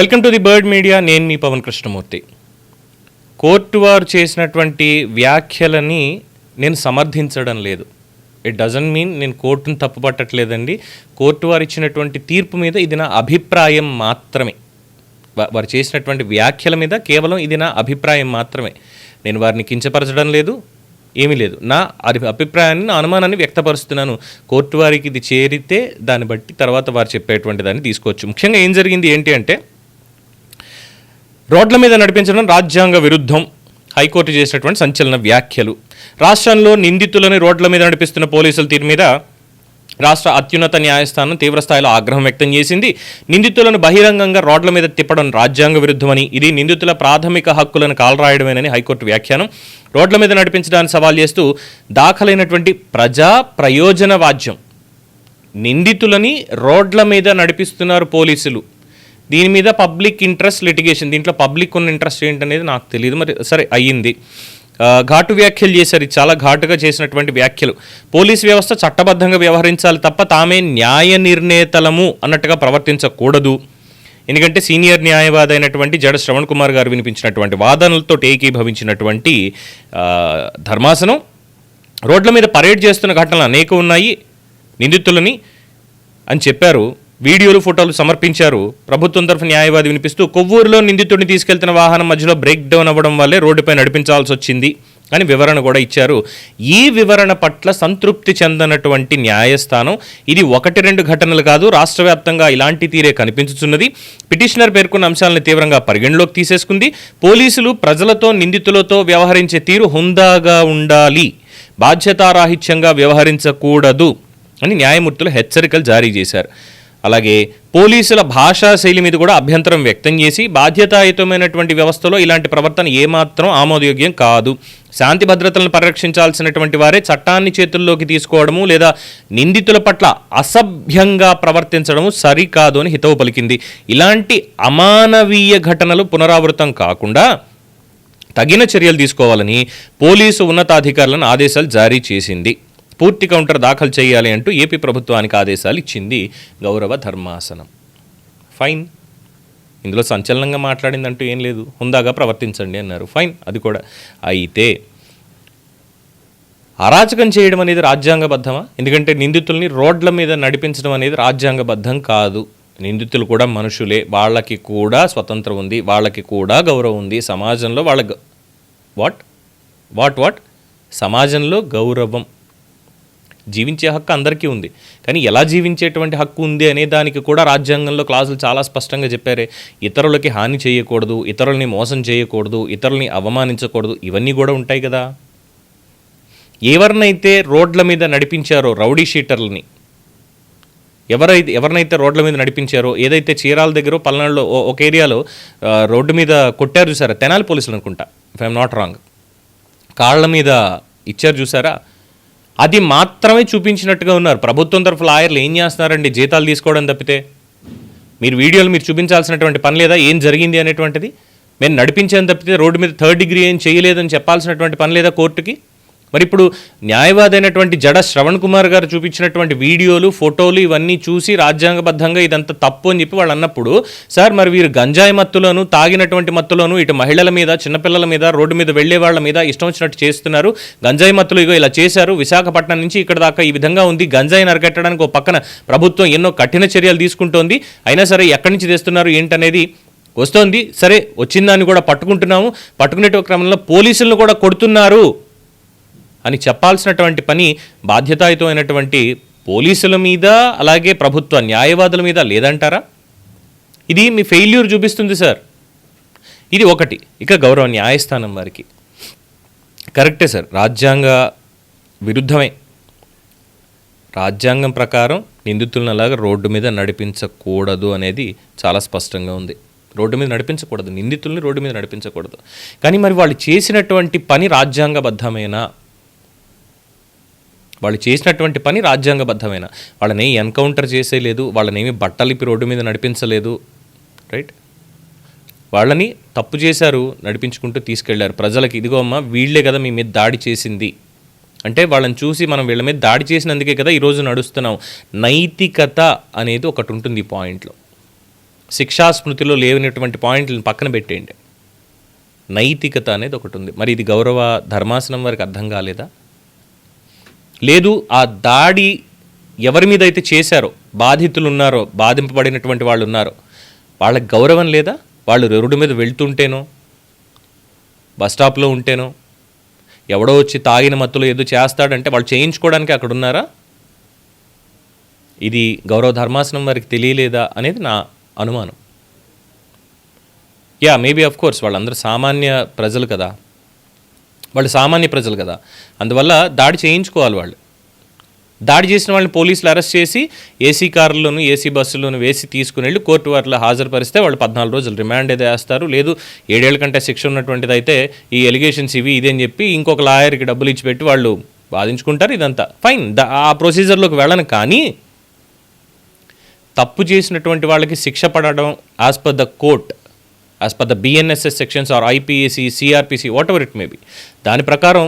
Welcome to the bird media. నేను మీ Pawan Krishnamurthy. Court వారు చేసినటువంటి వ్యాఖ్యలని నేను సమర్థించడం లేదు. ఇట్ డజన్ మీన్ నేను కోర్టును తప్పుపట్టట్లేదండి. కోర్టు వారు ఇచ్చినటువంటి తీర్పు మీద ఇది నా అభిప్రాయం మాత్రమే. వారు చేసినటువంటి వ్యాఖ్యల మీద కేవలం ఇది నా అభిప్రాయం మాత్రమే. నేను వారిని కించపరచడం లేదు ఏమీ లేదు. నా అభి- అభిప్రాయాన్ని నా అనుమానాన్ని వ్యక్తపరుస్తున్నాను. కోర్టు వారికి ఇది చేరితే దాన్ని బట్టి తర్వాత వారు చెప్పేటువంటి దాన్ని తీసుకోవచ్చు. ముఖ్యంగా ఏం జరిగింది ఏంటి అంటే రోడ్ల మీద నడిపించడం రాజ్యాంగ విరుద్ధం. హైకోర్టు చేసినటువంటి సంచలన వ్యాఖ్యలు. రాష్ట్రంలో నిందితులని రోడ్ల మీద నడిపిస్తున్న పోలీసుల తీరు మీద రాష్ట్ర అత్యున్నత న్యాయస్థానం తీవ్రస్థాయిలో ఆగ్రహం వ్యక్తం చేసింది. నిందితులను బహిరంగంగా రోడ్ల మీద తిప్పడం రాజ్యాంగ విరుద్ధమని ఇది నిందితుల ప్రాథమిక హక్కులను కాలరాయడమేనని హైకోర్టు వ్యాఖ్యానం. రోడ్ల మీద నడిపించడాన్ని సవాల్ చేస్తూ దాఖలైనటువంటి ప్రజా ప్రయోజన వాద్యం. నిందితులని రోడ్ల మీద నడిపిస్తున్నారు పోలీసులు. దీని మీద పబ్లిక్ ఇంట్రెస్ట్ లిటిగేషన్ దీంట్లో పబ్లిక్ ఉన్న ఇంట్రెస్ట్ ఏంటనేది నాకు తెలియదు మరి సరే అయ్యింది. ఘాటు వ్యాఖ్యలు చేశారు. చాలా ఘాటుగా చేసినటువంటి వ్యాఖ్యలు. పోలీస్ వ్యవస్థ చట్టబద్ధంగా వ్యవహరించాలి తప్ప తామే న్యాయ నిర్ణేతలము అన్నట్టుగా ప్రవర్తించకూడదు. ఎందుకంటే సీనియర్ న్యాయవాది అయినటువంటి జడ శ్రవణ్ కుమార్ గారు వినిపించినటువంటి వాదనలతో ఏకీభవించినటువంటి ధర్మాసనం. రోడ్ల మీద పరేడ్ చేస్తున్న ఘటనలు అనేక ఉన్నాయి. నిందితులని అని చెప్పారు. వీడియోలు ఫోటోలు సమర్పించారు. ప్రభుత్వం తరఫు న్యాయవాది వినిపిస్తూ కొవ్వూరులో నిందితుడిని తీసుకెళ్తున్న వాహనం మధ్యలో బ్రేక్ డౌన్ అవ్వడం వల్లే రోడ్డుపై నడిపించాల్సి వచ్చింది అని వివరణ కూడా ఇచ్చారు. ఈ వివరణ పట్ల సంతృప్తి చెందనటువంటి న్యాయస్థానం ఇది ఒకటి రెండు ఘటనలు కాదు రాష్ట్ర వ్యాప్తంగా ఇలాంటి తీరే కనిపించుతున్నది పిటిషనర్ పేర్కొన్న అంశాలను తీవ్రంగా పరిగణలోకి తీసేసుకుంది. పోలీసులు ప్రజలతో నిందితులతో వ్యవహరించే తీరు హుందాగా ఉండాలి. బాధ్యతారాహిత్యంగా వ్యవహరించకూడదు అని న్యాయమూర్తులు హెచ్చరికలు జారీ చేశారు. అలాగే పోలీసుల భాషా శైలి మీద కూడా అభ్యంతరం వ్యక్తం చేసి బాధ్యతాయుతమైనటువంటి వ్యవస్థలో ఇలాంటి ప్రవర్తన ఏమాత్రం ఆమోదయోగ్యం కాదు. శాంతి భద్రతలను పరిరక్షించాల్సినటువంటి వారే చట్టాన్ని చేతుల్లోకి తీసుకోవడము లేదా నిందితుల పట్ల అసభ్యంగా ప్రవర్తించడము సరికాదు అని హితవు పలికింది. ఇలాంటి అమానవీయ ఘటనలు పునరావృతం కాకుండా తగిన చర్యలు తీసుకోవాలని పోలీసు ఉన్నతాధికారులను ఆదేశాలు జారీ చేసింది. పూర్తి కౌంటర్ దాఖలు చేయాలి అంటూ ఏపీ ప్రభుత్వానికి ఆదేశాలు ఇచ్చింది గౌరవ ధర్మాసనం. ఫైన్. ఇందులో సంచలనంగా మాట్లాడిందంటూ ఏం లేదు. హుందాగా ప్రవర్తించండి అన్నారు. ఫైన్. అది కూడా అయితే అరాచకం చేయడం అనేది రాజ్యాంగబద్ధమా? ఎందుకంటే నిందితుల్ని రోడ్ల మీద నడిపించడం అనేది రాజ్యాంగబద్ధం కాదు. నిందితులు కూడా మనుషులే. వాళ్ళకి కూడా స్వతంత్రం ఉంది. వాళ్ళకి కూడా గౌరవం ఉంది. సమాజంలో వాళ్ళ వాట్? What what? సమాజంలో గౌరవం. జీవించే హక్కు అందరికీ ఉంది. కానీ ఎలా జీవించేటువంటి హక్కు ఉంది అనే దానికి కూడా రాజ్యాంగంలో క్లాసులు చాలా స్పష్టంగా చెప్పారే. ఇతరులకి హాని చేయకూడదు ఇతరులని మోసం చేయకూడదు ఇతరుల్ని అవమానించకూడదు ఇవన్నీ కూడా ఉంటాయి కదా. ఎవరినైతే రోడ్ల మీద నడిపించారో రౌడీ షీటర్లని ఎవరైతే ఎవరినైతే రోడ్ల మీద నడిపించారో ఏదైతే చీరాల దగ్గర పల్నాడులో ఒక ఏరియాలో రోడ్డు మీద కొట్టారు చూసారా? తెనాలి పోలీసులు అనుకుంటా ఇఫ్ ఐఎమ్ నాట్ రాంగ్ కాళ్ళ మీద ఇచ్చారు చూసారా? అది మాత్రమే చూపించినట్టుగా ఉన్నారు. ప్రభుత్వం తరఫు లాయర్లు ఏం చేస్తున్నారండి? జీతాలు తీసుకోవడం తప్పితే? మీరు వీడియోలు మీరు చూపించాల్సినటువంటి పని లేదా? ఏం జరిగింది అనేటువంటిది? మేము నడిపించాను తప్పితే రోడ్డు మీద థర్డ్ డిగ్రీ ఏం చేయలేదని చెప్పాల్సినటువంటి పని లేదా కోర్టుకి? మరి ఇప్పుడు న్యాయవాది అయినటువంటి జడ శ్రవణ్ కుమార్ గారు చూపించినటువంటి వీడియోలు ఫోటోలు ఇవన్నీ చూసి రాజ్యాంగబద్ధంగా ఇదంతా తప్పు అని చెప్పి వాళ్ళు అన్నప్పుడు సార్ మరి వీరు గంజాయి మత్తులోను తాగినటువంటి మత్తులోను ఇటు మహిళల మీద చిన్నపిల్లల మీద రోడ్డు మీద వెళ్ళే వాళ్ళ మీద ఇష్టం వచ్చినట్టు చేస్తున్నారు. గంజాయి మత్తులు ఇగో ఇలా చేశారు. విశాఖపట్నం నుంచి ఇక్కడ దాకా ఈ విధంగా ఉంది. గంజాయి నరగట్టడానికి ఒక పక్కన ప్రభుత్వం ఎన్నో కఠిన చర్యలు తీసుకుంటోంది. అయినా సరే ఎక్కడి నుంచి తెస్తున్నారు ఏంటనేది వస్తోంది. సరే వచ్చిందాన్ని కూడా పట్టుకుంటున్నాము. పట్టుకునే క్రమంలో పోలీసులను కూడా కొడుతున్నారు. అని చెప్పాల్సినటువంటి పని బాధ్యతాయుతమైనటువంటి పోలీసుల మీద అలాగే ప్రభుత్వ న్యాయవాదుల మీద లేదంటారా? ఇది మీ ఫెయిల్యూర్ చూపిస్తుంది సార్. ఇది ఒకటి. ఇక గౌరవ న్యాయస్థానం వారికి. కరెక్టే సార్. రాజ్యాంగ విరుద్ధమే. రాజ్యాంగం ప్రకారం నిందితులను అలాగా రోడ్డు మీద నడిపించకూడదు అనేది చాలా స్పష్టంగా ఉంది. రోడ్డు మీద నడిపించకూడదు. నిందితుల్ని రోడ్డు మీద నడిపించకూడదు. కానీ మరి వాళ్ళు చేసినటువంటి పని రాజ్యాంగబద్ధమేనా? వాళ్ళు చేసినటువంటి పని రాజ్యాంగబద్ధమైన? వాళ్ళని ఎన్కౌంటర్ చేసేయలేదు వాళ్ళనేమి బట్టలిపి రోడ్డు మీద నడిపించలేదు రైట్? వాళ్ళని తప్పు చేశారు నడిపించుకుంటూ తీసుకెళ్ళారు. ప్రజలకి ఇదిగో అమ్మ వీళ్ళే కదా మీ మీద దాడి చేసింది. అంటే వాళ్ళని చూసి మనం వీళ్ళ మీద దాడి చేసినందుకే కదా ఈరోజు నడుస్తున్నాం. నైతికత అనేది ఒకటి ఉంటుంది ఈ పాయింట్లో. శిక్షా స్మృతిలో పాయింట్లను పక్కన పెట్టేయండి. నైతికత అనేది ఒకటి ఉంది. మరి ఇది గౌరవ ధర్మాసనం వారికి అర్థం కాలేదా? లేదు ఆ దాడి ఎవరి మీద అయితే చేశారో బాధితులు ఉన్నారో బాధింపబడినటువంటి వాళ్ళు ఉన్నారో వాళ్ళకి గౌరవం లేదా? వాళ్ళు రోడ్డు మీద వెళ్తుంటేనో బస్ స్టాప్లో ఉంటేనో ఎవడో వచ్చి తాగిన మత్తులో ఏదో చేస్తాడంటే వాళ్ళు చేయించుకోవడానికి అక్కడ ఉన్నారా? ఇది గౌరవ ధర్మాసనం వారికి తెలియలేదా అనేది నా అనుమానం. యా మేబీ ఆఫ్ కోర్స్ వాళ్ళందరూ సామాన్య ప్రజలు కదా. వాళ్ళు సామాన్య ప్రజలు కదా. అందువల్ల దాడి చేయించుకోవాలి వాళ్ళు. దాడి చేసిన వాళ్ళని పోలీసులు అరెస్ట్ చేసి ఏసీ కార్లను ఏసీ బస్సులను వేసి తీసుకుని వెళ్ళి కోర్టు వారిలో హాజరుపరిస్తే వాళ్ళు పద్నాలుగు రోజులు రిమాండ్ అయితే వేస్తారు. లేదు ఏడేళ్ళ కంటే శిక్ష ఉన్నటువంటిది అయితే ఈ ఎలిగేషన్స్ ఇవి ఇదే అని చెప్పి ఇంకొక లాయర్కి డబ్బులు ఇచ్చి పెట్టి వాళ్ళు బాధించుకుంటారు ఇదంతా. ఫైన్ ఆ ప్రొసీజర్లోకి వెళ్ళను కానీ తప్పు చేసినటువంటి వాళ్ళకి శిక్ష పడడం as per the court as per the BNSS sections or IPC CrPC whatever it may be దాని ప్రకారం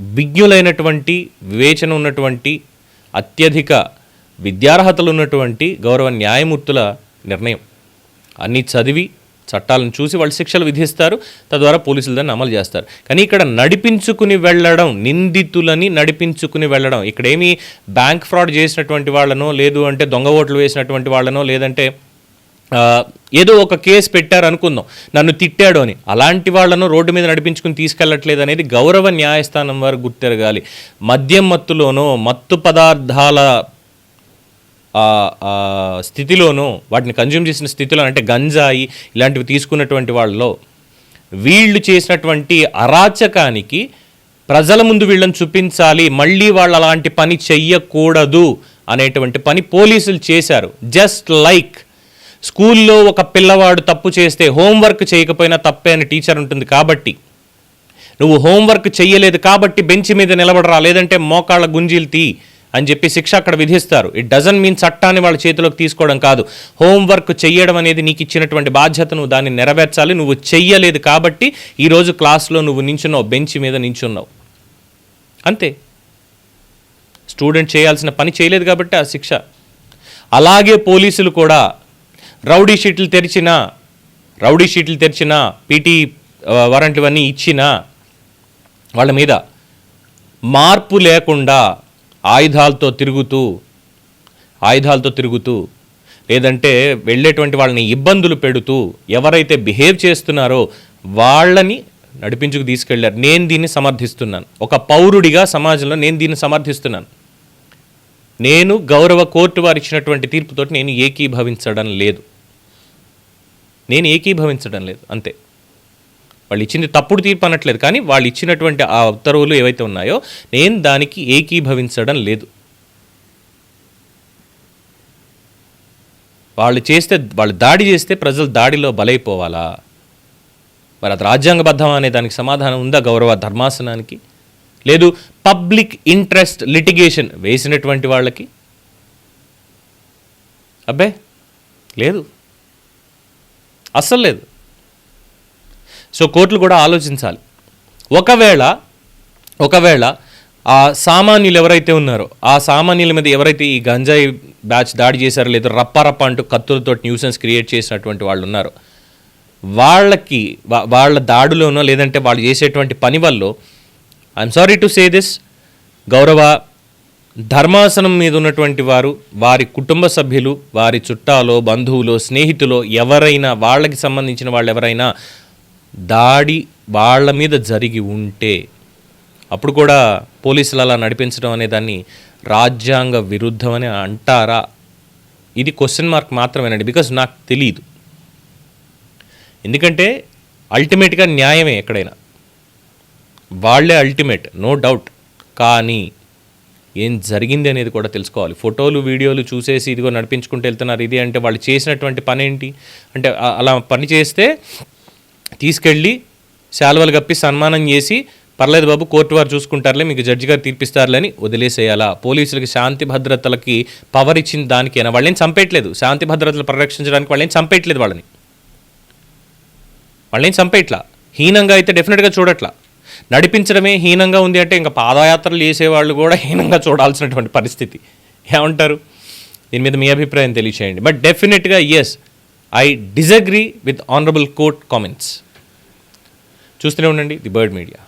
విజ్ఞులైనటువంటి వివేచన ఉన్నటువంటి అత్యధిక విద్యార్హతలు ఉన్నటువంటి గౌరవ న్యాయమూర్తుల నిర్ణయం. అన్నీ చదివి చట్టాలను చూసి వాళ్ళు శిక్షలు విధిస్తారు. తద్వారా పోలీసులు దాన్ని అమలు చేస్తారు. కానీ ఇక్కడ నడిపించుకుని వెళ్ళడం నిందితులని నడిపించుకుని వెళ్ళడం ఇక్కడేమీ బ్యాంక్ ఫ్రాడ్ చేసినటువంటి వాళ్ళనో లేదు అంటే దొంగ ఓట్లు వేసినటువంటి వాళ్ళనో లేదంటే ఏదో ఒక కేసు పెట్టారు అనుకుందాం నన్ను తిట్టాడు అని. అలాంటి వాళ్ళను రోడ్డు మీద నడిపించుకుని తీసుకెళ్ళట్లేదు అనేది గౌరవ న్యాయస్థానం వారు గుర్తెరగాలి. మద్యం మత్తులోనో మత్తు పదార్థాల స్థితిలోనూ వాటిని కన్జ్యూమ్ చేసిన స్థితిలో అంటే గంజాయి ఇలాంటివి తీసుకున్నటువంటి వాళ్ళలో వీళ్ళు చేసినటువంటి అరాచకానికి ప్రజల ముందు వీళ్ళని చూపించాలి మళ్ళీ వాళ్ళు అలాంటి పని చెయ్యకూడదు అనేటువంటి పని పోలీసులు చేశారు. జస్ట్ లైక్ స్కూల్లో ఒక పిల్లవాడు తప్పు చేస్తే హోంవర్క్ చేయకపోయినా తప్పే అని టీచర్ ఉంటుంది కాబట్టి. నువ్వు హోంవర్క్ చెయ్యలేదు కాబట్టి బెంచ్ మీద నిలబడరా లేదంటే మోకాళ్ళ గుంజీలు తీ అని చెప్పి శిక్ష అక్కడ విధిస్తారు. ఇట్ డజన్ మీన్ చట్టాన్ని వాళ్ళ చేతిలోకి తీసుకోవడం కాదు. హోంవర్క్ చెయ్యడం అనేది నీకు ఇచ్చినటువంటి బాధ్యత నువ్వు దాన్ని నెరవేర్చాలి. నువ్వు చెయ్యలేదు కాబట్టి ఈరోజు క్లాస్లో నువ్వు నించున్నావు బెంచ్ మీద నించున్నావు. అంతే. స్టూడెంట్ చేయాల్సిన పని చేయలేదు కాబట్టి ఆ శిక్ష. అలాగే పోలీసులు కూడా రౌడీ షీట్లు తెరిచిన రౌడీ షీట్లు తెరిచినా పీటీ వారంట్లు ఇవన్నీ ఇచ్చిన వాళ్ళ మీద మార్పు లేకుండా ఆయుధాలతో తిరుగుతూ ఆయుధాలతో తిరుగుతూ లేదంటే వెళ్ళేటువంటి వాళ్ళని ఇబ్బందులు పెడుతూ ఎవరైతే బిహేవ్ చేస్తున్నారో వాళ్ళని నడిపించుకు తీసుకెళ్ళారు నేను దీన్ని సమర్థిస్తున్నాను. ఒక పౌరుడిగా సమాజంలో నేను దీన్ని సమర్థిస్తున్నాను. నేను గౌరవ కోర్టు వారు ఇచ్చినటువంటి తీర్పుతోటి నేను ఏకీభవించడం లేదు. నేను ఏకీభవించడం లేదు అంతే. వాళ్ళు ఇచ్చింది తప్పుడు తీర్పు అనట్లేదు కానీ వాళ్ళు ఇచ్చినటువంటి ఆ ఉత్తర్వులు ఏవైతే ఉన్నాయో నేను దానికి ఏకీభవించడం లేదు. వాళ్ళు చేస్తే వాళ్ళు దాడి చేస్తే ప్రజలు దాడిలో బలైపోవాలా? మరి అది రాజ్యాంగబద్ధం అనే దానికి సమాధానం ఉందా గౌరవ ధర్మాసనానికి? లేదు పబ్లిక్ ఇంట్రెస్ట్ లిటిగేషన్ వేసినటువంటి వాళ్ళకి? అబ్బే లేదు. అస్సలు లేదు. సో కోర్టులు కూడా ఆలోచించాలి. ఒకవేళ ఒకవేళ ఆ సామాన్యులు ఎవరైతే ఉన్నారో ఆ సామాన్యుల మీద ఎవరైతే ఈ గంజాయి బ్యాచ్ దాడి చేశారో లేదో రప్పారప్ప అంటూ కత్తులతో న్యూసెన్స్ క్రియేట్ చేసినటువంటి వాళ్ళు ఉన్నారు వాళ్ళకి వాళ్ళ దాడులోనో లేదంటే వాళ్ళు చేసేటువంటి పని వల్ల I'm sorry to say this గౌరవ ధర్మాసనం మీద ఉన్నటువంటి వారు వారి కుటుంబ సభ్యులు వారి చుట్టాలో బంధువులో స్నేహితులో ఎవరైనా వాళ్ళకి సంబంధించిన వాళ్ళు ఎవరైనా దాడి వాళ్ళ మీద జరిగి ఉంటే అప్పుడు కూడా పోలీసులు అలా నడిపించడం అనే దాన్ని రాజ్యాంగ విరుద్ధమని అంటారా? ఇది క్వశ్చన్ మార్క్ మాత్రమేనండి బికాజ్ నాకు తెలియదు ఎందుకంటే అల్టిమేట్గా న్యాయమే ఎక్కడైనా. వాళ్ళే అల్టిమేట్ నో డౌట్ కానీ ఏం జరిగింది అనేది కూడా తెలుసుకోవాలి. ఫోటోలు వీడియోలు చూసేసి ఇదిగో నడిపించుకుంటూ వెళ్తున్నారు. ఇది అంటే వాళ్ళు చేసినటువంటి పని ఏంటి? అంటే అలా పని చేస్తే తీసుకెళ్ళి శాలువలు కప్పి సన్మానం చేసి పర్లేదు బాబు కోర్టు వారు చూసుకుంటారులే మీకు జడ్జి గారు తీర్పిస్తారులే అని వదిలేసేయాలా? పోలీసులకి శాంతి భద్రతలకి పవర్ ఇచ్చిన దానికైనా? వాళ్ళని చంపేయట్లేదు. శాంతి భద్రతలు పరిరక్షించడానికి వాళ్ళని చంపేయట్లేదు వాళ్ళని. వాళ్ళని చంపేయట్లా? హీనంగా అయితే డెఫినెట్గా చూడట్లా? నడిపించడమే హీనంగా ఉంది అంటే ఇంకా పాదయాత్రలు చేసేవాళ్ళు కూడా హీనంగా చూడాల్సినటువంటి పరిస్థితి. ఏమంటారు? దీని మీద మీ అభిప్రాయం తెలియచేయండి. బట్ డెఫినెట్గా yes I disagree with honourable court comments చూస్తూనే ఉండండి ది బర్డ్ మీడియా